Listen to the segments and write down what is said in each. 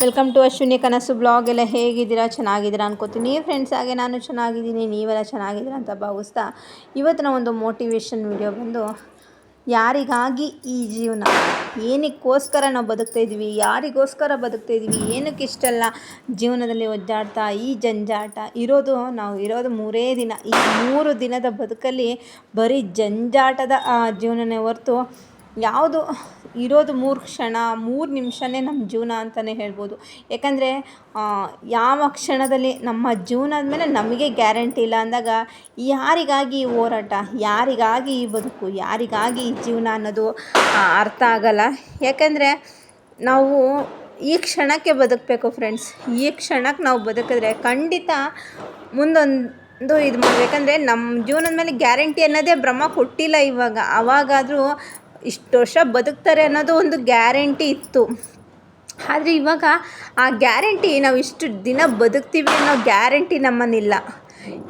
Welcome to Ashwini ಕನಸು blog ಎಲ್ಲ ಹೇಗಿದ್ದೀರಾ? ಚೆನ್ನಾಗಿದ್ದೀರಾ ಅನ್ಕೋತೀನಿ. ಫ್ರೆಂಡ್ಸ್ ಹಾಗೆ ನಾನು ಚೆನ್ನಾಗಿದ್ದೀನಿ, ನೀವೆಲ್ಲ ಚೆನ್ನಾಗಿದ್ದೀರಾ ಅಂತ ಭಾವಿಸ್ತಾ ಇವತ್ತಿನ ಒಂದು ಮೋಟಿವೇಶನ್ ವಿಡಿಯೋ ಬಂದು, ಯಾರಿಗಾಗಿ ಈ ಜೀವನ? ಏನಕ್ಕೋಸ್ಕರ ನಾವು ಬದುಕ್ತಾ ಇದ್ದೀವಿ ಯಾರಿಗೋಸ್ಕರ ಬದುಕ್ತಾ ಇದ್ದೀವಿ ಏನಕ್ಕೆ ಇಷ್ಟೆಲ್ಲ ಜೀವನದಲ್ಲಿ ಒದ್ದಾಡ್ತಾ, ಈ ಜಂಜಾಟ? ಇರೋದು ನಾವು ಇರೋದು ಮೂರೇ ದಿನ. ಈ ಮೂರು ದಿನದ ಬದುಕಲ್ಲಿ ಬರೀ ಜಂಜಾಟದ ಜೀವನನೇ ಹೊರ್ತು ಯಾವುದು ಇರೋದು ಮೂರು ಕ್ಷಣ, ಮೂರು ನಿಮಿಷನೇ ನಮ್ಮ ಜೀವನ ಅಂತಲೇ ಹೇಳ್ಬೋದು. ಯಾಕಂದರೆ ಯಾವ ಕ್ಷಣದಲ್ಲಿ ನಮ್ಮ ಜೀವನದ ಮೇಲೆ ನಮಗೆ ಗ್ಯಾರಂಟಿ ಇಲ್ಲ ಅಂದಾಗ ಯಾರಿಗಾಗಿ ಈ ಹೋರಾಟ, ಯಾರಿಗಾಗಿ ಈ ಬದುಕು, ಯಾರಿಗಾಗಿ ಈ ಜೀವನ ಅನ್ನೋದು ಅರ್ಥ ಆಗಲ್ಲ. ಯಾಕಂದರೆ, ನಾವು ಈ ಕ್ಷಣಕ್ಕೆ ಬದುಕಬೇಕು ಫ್ರೆಂಡ್ಸ್ ಈ ಕ್ಷಣಕ್ಕೆ ನಾವು ಬದುಕಿದ್ರೆ ಖಂಡಿತ ಮುಂದೊಂದು ಇದು ಮಾಡಬೇಕಂದ್ರೆ ನಮ್ಮ ಜೀವನದ ಮೇಲೆ ಗ್ಯಾರಂಟಿ ಅನ್ನೋದೇ ಭ್ರಮ ಕೊಟ್ಟಿಲ್ಲ ಇವಾಗ. ಅವಾಗಾದರೂ ಇಷ್ಟು ವರ್ಷ ಬದುಕ್ತಾರೆ ಅನ್ನೋದು ಒಂದು ಗ್ಯಾರಂಟಿ ಇತ್ತು. ಆದರೆ ಇವಾಗ ಆ ಗ್ಯಾರಂಟಿ ನಾವು ಇಷ್ಟು ದಿನ ಬದುಕ್ತೀವಿ ಅನ್ನೋ ಗ್ಯಾರಂಟಿ ನಮ್ಮನ್ನಿಲ್ಲ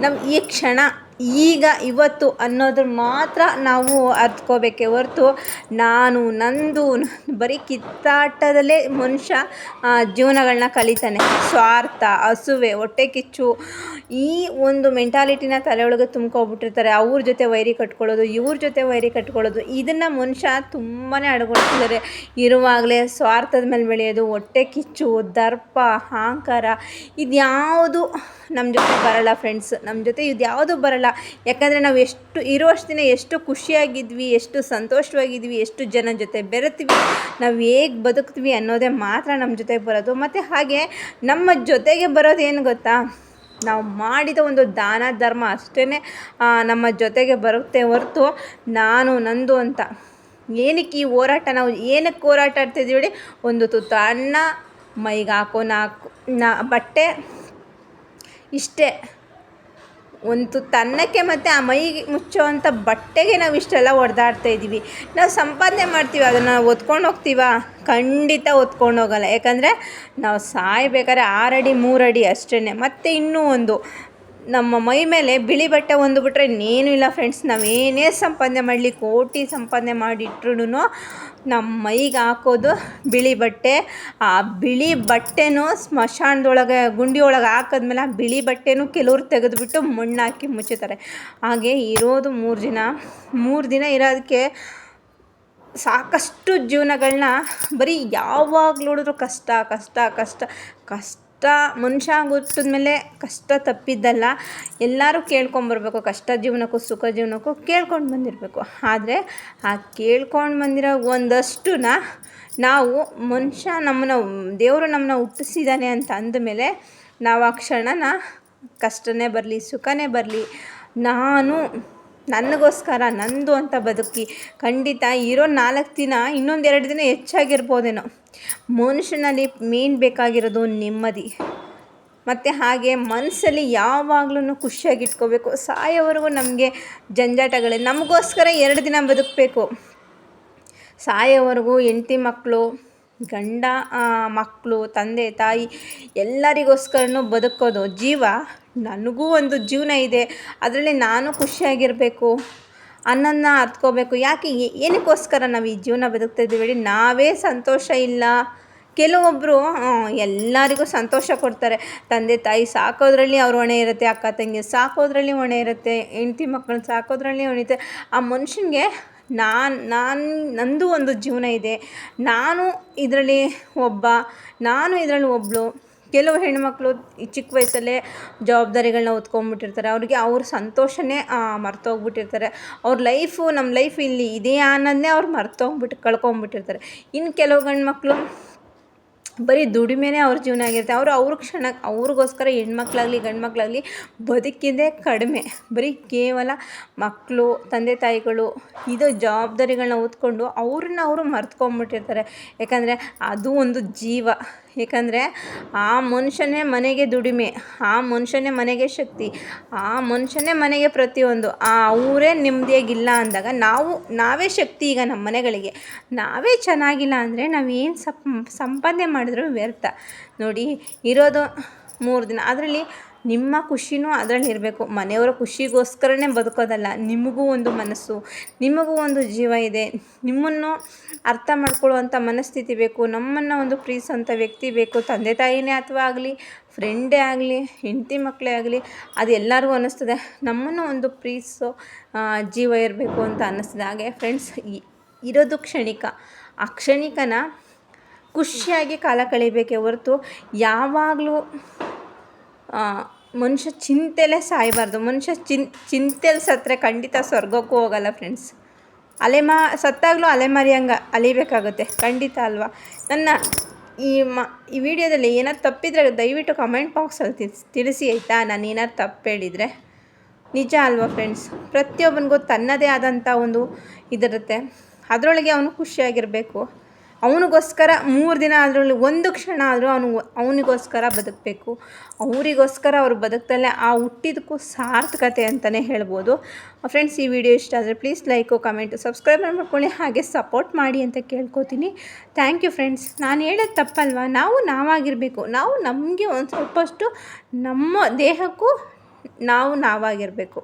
ನಮ್ಮ ಈ ಕ್ಷಣ ಈಗ ಇವತ್ತು ಅನ್ನೋದ್ರ ಮಾತ್ರ ನಾವು ಅರ್ತ್ಕೋಬೇಕೇ ಹೊರ್ತು ನಾನು, ನಂದು ಬರೀ ಕಿತ್ತಾಟದಲ್ಲೇ ಮನುಷ್ಯ ಜೀವನಗಳನ್ನ ಕಲಿತಾನೆ. ಸ್ವಾರ್ಥ, ಹಸುವೆ, ಹೊಟ್ಟೆ ಕಿಚ್ಚು, ಈ ಒಂದು ಮೆಂಟಾಲಿಟಿನ ತಲೆಯೊಳಗೆ ತುಂಬ್ಕೊಬಿಟ್ಟಿರ್ತಾರೆ. ಅವ್ರ ಜೊತೆ ವೈರಿ ಕಟ್ಕೊಳ್ಳೋದು, ಇವ್ರ ಜೊತೆ ವೈರಿ ಕಟ್ಕೊಳ್ಳೋದು, ಇದನ್ನು ಮನುಷ್ಯ ತುಂಬಾ ಅಡ್ಗೊಳ್ತಿದ್ದಾರೆ. ಇರುವಾಗಲೇ ಸ್ವಾರ್ಥದ ಮೇಲೆ ಬೆಳೆಯೋದು, ಹೊಟ್ಟೆ ಕಿಚ್ಚು, ದರ್ಪ, ಅಹಂಕಾರ, ಇದ್ಯಾವುದು ನಮ್ಮ ಜೊತೆ ಬರಲ್ಲ ಫ್ರೆಂಡ್ಸ್ ನಮ್ಮ ಜೊತೆ ಇದು ಯಾವುದು ಬರಲ್ಲ. ಯಾಕಂದರೆ ನಾವು ಎಷ್ಟು ಇರುವಷ್ಟು ದಿನ ಎಷ್ಟು ಖುಷಿಯಾಗಿದ್ವಿ, ಎಷ್ಟು ಸಂತೋಷವಾಗಿದ್ವಿ, ಎಷ್ಟು ಜನ ಜೊತೆ ಬೆರೆತೀವಿ, ನಾವು ಹೇಗೆ ಬದುಕ್ತೀವಿ ಅನ್ನೋದೇ ಮಾತ್ರ ನಮ್ಮ ಜೊತೆಗೆ ಬರೋದು. ಮತ್ತು ಹಾಗೆ ನಮ್ಮ ಜೊತೆಗೆ ಬರೋದು ಏನು ಗೊತ್ತಾ? ನಾವು ಮಾಡಿದ ಒಂದು ದಾನ, ಧರ್ಮ ಅಷ್ಟೇ ನಮ್ಮ ಜೊತೆಗೆ ಬರುತ್ತೆ ಹೊರತು ನಾನು, ನಂದು ಅಂತ ಏನಕ್ಕೆ ಈ ಹೋರಾಟ ನಾವು ಏನಕ್ಕೆ ಹೋರಾಟ ಆಡ್ತಿದ್ದೀವಿ ಹೇಳಿ ಒಂದು ತುತ್ತು ಅನ್ನ, ಮೈಗೆ ಹಾಕೋ ನಾಲ್ಕು, ನಾ ಬಟ್ಟೆ ಇಷ್ಟೇ. ಒಂದು ತನ್ನಕ್ಕೆ ಮತ್ತು ಆ ಮೈಗೆ ಮುಚ್ಚೋವಂಥ ಬಟ್ಟೆಗೆ ನಾವು ಇಷ್ಟೆಲ್ಲ ಹೊಡೆದಾಡ್ತಾ ಇದ್ದೀವಿ. ನಾವು ಸಂಪಾದನೆ ಮಾಡ್ತೀವಿ, ಅದನ್ನು ಒತ್ಕೊಂಡು ಹೋಗ್ತೀವಾ? ಖಂಡಿತ ಒತ್ಕೊಂಡು ಹೋಗಲ್ಲ. ಯಾಕಂದರೆ ನಾವು ಸಾಯ್ಬೇಕಾದ್ರೆ ಆರಡಿ, ಮೂರಡಿ ಅಷ್ಟೇ ಮತ್ತು ಇನ್ನೂ ಒಂದು ನಮ್ಮ ಮೈ ಮೇಲೆ ಬಿಳಿ ಬಟ್ಟೆ ಒಂದು ಬಿಟ್ಟರೆ ಇನ್ನೇನು ಇಲ್ಲ ಫ್ರೆಂಡ್ಸ್ ನಾವೇನೇ ಸಂಪಾದನೆ ಮಾಡಲಿ, ಕೋಟಿ ಸಂಪಾದನೆ ಮಾಡಿಟ್ರು ನಮ್ಮ ಮೈಗೆ ಹಾಕೋದು ಬಿಳಿ ಬಟ್ಟೆ. ಆ ಬಿಳಿ ಬಟ್ಟೆನೂ ಸ್ಮಶಾನದೊಳಗೆ, ಗುಂಡಿ ಒಳಗೆ ಹಾಕಿದ್ಮೇಲೆ ಆ ಬಿಳಿ ಬಟ್ಟೆನೂ ಕೆಲವ್ರು ತೆಗೆದುಬಿಟ್ಟು ಮಣ್ಣು ಹಾಕಿ ಮುಚ್ಚುತ್ತಾರೆ ಹಾಗೆ ಇರೋದು ಮೂರು ದಿನ. ಮೂರು ದಿನ ಇರೋದಕ್ಕೆ ಸಾಕಷ್ಟು ಜೀವನಗಳನ್ನ ಬರೀ ಯಾವಾಗ ನೋಡಿದ್ರು ಕಷ್ಟ ಕಷ್ಟ ಕಷ್ಟ ಕಷ್ಟ. ಮನುಷ್ಯ ಹುಟ್ಟಿದ್ಮೇಲೆ ಕಷ್ಟ ತಪ್ಪಿದ್ದಲ್ಲ. ಎಲ್ಲರೂ ಕೇಳ್ಕೊಂಬರ್ಬೇಕು ಕಷ್ಟ ಜೀವನಕ್ಕೂ ಸುಖ ಜೀವನಕ್ಕೂ ಕೇಳ್ಕೊಂಡು ಬಂದಿರಬೇಕು. ಆದರೆ ಆ ಕೇಳ್ಕೊಂಡು ಬಂದಿರೋ ಒಂದಷ್ಟುನ ನಾವು ಮನುಷ್ಯ ನಮ್ಮನ್ನ, ದೇವರು ನಮ್ಮನ್ನ ಹುಟ್ಟಿಸಿದ್ದಾನೆ ಅಂತ ಅಂದಮೇಲೆ ನಾವು ಆ ಕ್ಷಣನ ಕಷ್ಟನೇ ಬರಲಿ, ಸುಖನೇ ಬರಲಿ. ನಾನು ನನಗೋಸ್ಕರ, ನಂದು ಅಂತ ಬದುಕಿ ಖಂಡಿತ ಇರೋ ನಾಲ್ಕು ದಿನ, ಇನ್ನೊಂದು ಎರಡು ದಿನ ಹೆಚ್ಚಾಗಿರ್ಬೋದೇನೋ. ಮನುಷ್ಯನಲ್ಲಿ ಮೇನ್ ಬೇಕಾಗಿರೋದು ನೆಮ್ಮದಿ. ಮತ್ತು ಹಾಗೆ ಮನಸ್ಸಲ್ಲಿ ಯಾವಾಗಲೂ ಖುಷಿಯಾಗಿ ಇಟ್ಕೋಬೇಕು ಸಾಯೋವರೆಗೂ ನಮಗೆ ಜಂಜಾಟಗಳೇ ನಮಗೋಸ್ಕರ ಎರಡು ದಿನ ಬದುಕಬೇಕು. ಸಾಯೋವರೆಗೂ ಹೆಂಡತಿ ಮಕ್ಕಳು, ಗಂಡ ಮಕ್ಕಳು, ತಂದೆ, ತಾಯಿ ಎಲ್ಲರಿಗೋಸ್ಕರನೂ ಬದುಕೋದು ಜೀವ. ನನಗೂ ಒಂದು ಜೀವನ ಇದೆ, ಅದರಲ್ಲಿ ನಾನು ಖುಷಿಯಾಗಿರಬೇಕು ಅನ್ನನ್ನ ಅರ್ತ್ಕೋಬೇಕು. ಯಾಕೆ ಏನಕ್ಕೋಸ್ಕರ ನಾವು ಈ ಜೀವನ ಬದುಕ್ತಾ ಇದ್ದೀವಿ ಹೇಳಿ? ನಾವೇ ಸಂತೋಷ ಇಲ್ಲ. ಕೆಲವೊಬ್ಬರು ಎಲ್ಲರಿಗೂ ಸಂತೋಷ ಕೊಡ್ತಾರೆ. ತಂದೆ, ತಾಯಿ ಸಾಕೋದ್ರಲ್ಲಿ ಅವ್ರ ಹೊಣೆ ಇರುತ್ತೆ, ಅಕ್ಕ, ತಂಗಿ ಸಾಕೋದ್ರಲ್ಲಿ ಹೊಣೆ ಇರುತ್ತೆ, ಹೆಂಡತಿ ಮಕ್ಕಳನ್ನ ಸಾಕೋದ್ರಲ್ಲಿ ಹೊಣೆ ಆ ಮನುಷ್ಯನಿಗೆ ನಾನು ನಾನು, ನಂದು ಒಂದು ಜೀವನ ಇದೆ. ನಾನು ಇದರಲ್ಲಿ ಒಬ್ಬ, ನಾನು ಇದರಲ್ಲಿ ಒಬ್ಬಳು ಕೆಲವು ಹೆಣ್ಮಕ್ಳು ಚಿಕ್ಕ ವಯಸ್ಸಲ್ಲೇ ಜವಾಬ್ದಾರಿಗಳನ್ನ ಹೊತ್ಕೊಂಡ್ಬಿಟ್ಟಿರ್ತಾರೆ ಅವ್ರಿಗೆ ಅವ್ರ ಸಂತೋಷನೇ ಮರ್ತೋಗ್ಬಿಟ್ಟಿರ್ತಾರೆ. ಅವ್ರ ಲೈಫು, ನಮ್ಮ ಲೈಫ್ ಇಲ್ಲಿ ಇದೆಯಾ ಅನ್ನೋದನ್ನೇ ಅವ್ರು ಮರ್ತೋಗ್ಬಿಟ್ಟು ಕಳ್ಕೊಂಬಿಟ್ಟಿರ್ತಾರೆ. ಇನ್ನು ಕೆಲವು ಗಂಡು ಮಕ್ಕಳು ಬರೀ ದುಡಿಮೆನೇ ಅವ್ರ ಜೀವನ ಆಗಿರುತ್ತೆ. ಅವರು ಅವ್ರ ಕ್ಷಣ ಅವ್ರಿಗೋಸ್ಕರ ಹೆಣ್ಮಕ್ಳಾಗಲಿ, ಗಂಡ್ಮಕ್ಳಾಗಲಿ ಬದುಕಿದ್ದೇ ಕಡಿಮೆ. ಬರೀ ಕೇವಲ ಮಕ್ಕಳು ತಂದೆ, ತಾಯಿಗಳು ಇದು ಜವಾಬ್ದಾರಿಗಳನ್ನ ಓದ್ಕೊಂಡು ಅವ್ರನ್ನ ಅವರು ಮರ್ತ್ಕೊಂಬಿಟ್ಟಿರ್ತಾರೆ ಯಾಕಂದರೆ ಅದು ಒಂದು ಜೀವ. ಏಕೆಂದರೆ ಆ ಮನುಷ್ಯನೇ ಮನೆಗೆ ದುಡಿಮೆ, ಆ ಮನುಷ್ಯನೇ ಮನೆಗೆ ಶಕ್ತಿ, ಆ ಮನುಷ್ಯನೇ ಮನೆಗೆ ಪ್ರತಿಯೊಂದು, ಆ ಊರೇ ನೆಮ್ಮದಿಯಾಗಿಲ್ಲ ಅಂದಾಗ ನಾವು, ನಾವೇ ಶಕ್ತಿ ಈಗ ನಮ್ಮ ಮನೆಗಳಿಗೆ. ನಾವೇ ಚೆನ್ನಾಗಿಲ್ಲ ಅಂದರೆ ನಾವೇನು ಸಪ್ ಸಂಪಾದನೆ ಮಾಡಿದ್ರು ವ್ಯರ್ಥ. ನೋಡಿ, ಇರೋದು ಮೂರು ದಿನ. ಅದರಲ್ಲಿ ನಿಮ್ಮ ಖುಷಿನೂ ಅದರಲ್ಲಿ ಇರಬೇಕು. ಮನೆಯವರ ಖುಷಿಗೋಸ್ಕರನೇ ಬದುಕೋದಲ್ಲ, ನಿಮಗೂ ಒಂದು ಮನಸ್ಸು, ನಿಮಗೂ ಒಂದು ಜೀವ ಇದೆ. ನಿಮ್ಮನ್ನು ಅರ್ಥ ಮಾಡ್ಕೊಳ್ಳುವಂಥ ಮನಸ್ಥಿತಿ ಬೇಕು, ನಮ್ಮನ್ನು ಒಂದು ಪ್ರೀತಿಸುವಂಥ ವ್ಯಕ್ತಿ ಬೇಕು. ತಂದೆ ತಾಯಿನೇ ಅಥವಾ ಆಗಲಿ, ಫ್ರೆಂಡೇ ಆಗಲಿ, ಹೆಂಡತಿ ಮಕ್ಕಳೇ ಆಗಲಿ, ಅದು ಎಲ್ಲರಿಗೂ ಅನ್ನಿಸ್ತದೆ. ನಮ್ಮನ್ನು ಒಂದು ಪ್ರೀತಿಸೋ ಜೀವ ಇರಬೇಕು ಅಂತ ಅನ್ನಿಸ್ತದೆ. ಹಾಗೆ ಫ್ರೆಂಡ್ಸ್ ಇರೋದು ಕ್ಷಣಿಕ. ಆ ಕ್ಷಣಿಕನ ಖುಷಿಯಾಗಿ ಕಾಲ ಕಳಿಬೇಕೆ ಹೊರತು ಯಾವಾಗಲೂ ಮನುಷ್ಯ ಚಿಂತೆಲೇ ಸಾಯಬಾರ್ದು. ಮನುಷ್ಯ ಚಿನ್, ಚಿಂತೆಲಿ ಸತ್ತರೆ ಖಂಡಿತ ಸ್ವರ್ಗಕ್ಕೂ ಹೋಗಲ್ಲ ಫ್ರೆಂಡ್ಸ್ ಅಲೆಮಾ ಸತ್ತಾಗಲೂ ಅಲೆಮಾರಿ ಹಂಗೆ ಅಲಿಬೇಕಾಗುತ್ತೆ. ಖಂಡಿತ ಅಲ್ವಾ? ನನ್ನ ಈ ಮ, ಈ ವಿಡಿಯೋದಲ್ಲಿ ಏನಾದ್ರು ತಪ್ಪಿದರೆ ದಯವಿಟ್ಟು ಕಮೆಂಟ್ ಬಾಕ್ಸಲ್ಲಿ ತಿಳಿಸಿ ತಿಳಿಸಿ ಆಯಿತಾ? ನಾನು ಏನಾದ್ರು ತಪ್ಪು ಹೇಳಿದರೆ? ನಿಜ ಅಲ್ವಾ ಫ್ರೆಂಡ್ಸ್ ಪ್ರತಿಯೊಬ್ಬನಿಗೂ ತನ್ನದೇ ಆದಂಥ ಒಂದು ಇದಿರುತ್ತೆ. ಅದರೊಳಗೆ ಅವನು ಖುಷಿಯಾಗಿರಬೇಕು. ಅವನಿಗೋಸ್ಕರ ಮೂರು ದಿನ ಅದರಲ್ಲಿ ಒಂದು ಕ್ಷಣ ಆದರೂ ಅವನು ಅವನಿಗೋಸ್ಕರ ಬದುಕಬೇಕು. ಅವರಿಗೋಸ್ಕರ ಅವರು ಬದುಕ್ದಲ್ಲೇ ಆ ಹುಟ್ಟಿದಕ್ಕೂ ಸಾರ್ಥಕತೆ ಅಂತಲೇ ಹೇಳ್ಬೋದು. ಫ್ರೆಂಡ್ಸ್ ಈ ವಿಡಿಯೋ ಇಷ್ಟ ಆದರೆ ಪ್ಲೀಸ್ ಲೈಕು ಕಮೆಂಟು ಸಬ್ಸ್ಕ್ರೈಬ್ ಮಾಡ್ಕೊಳ್ಳಿ. ಹಾಗೆ ಸಪೋರ್ಟ್ ಮಾಡಿ ಅಂತ ಕೇಳ್ಕೊತೀನಿ. ಥ್ಯಾಂಕ್ ಯು ಫ್ರೆಂಡ್ಸ್ ನಾನು ಹೇಳೋದು ತಪ್ಪಲ್ವ? ನಾವು ನಾವಾಗಿರಬೇಕು. ನಾವು ನಮಗೆ ಒಂದು ಸ್ವಲ್ಪಷ್ಟು ನಮ್ಮ ದೇಹಕ್ಕೂ ನಾವು ನಾವಾಗಿರಬೇಕು.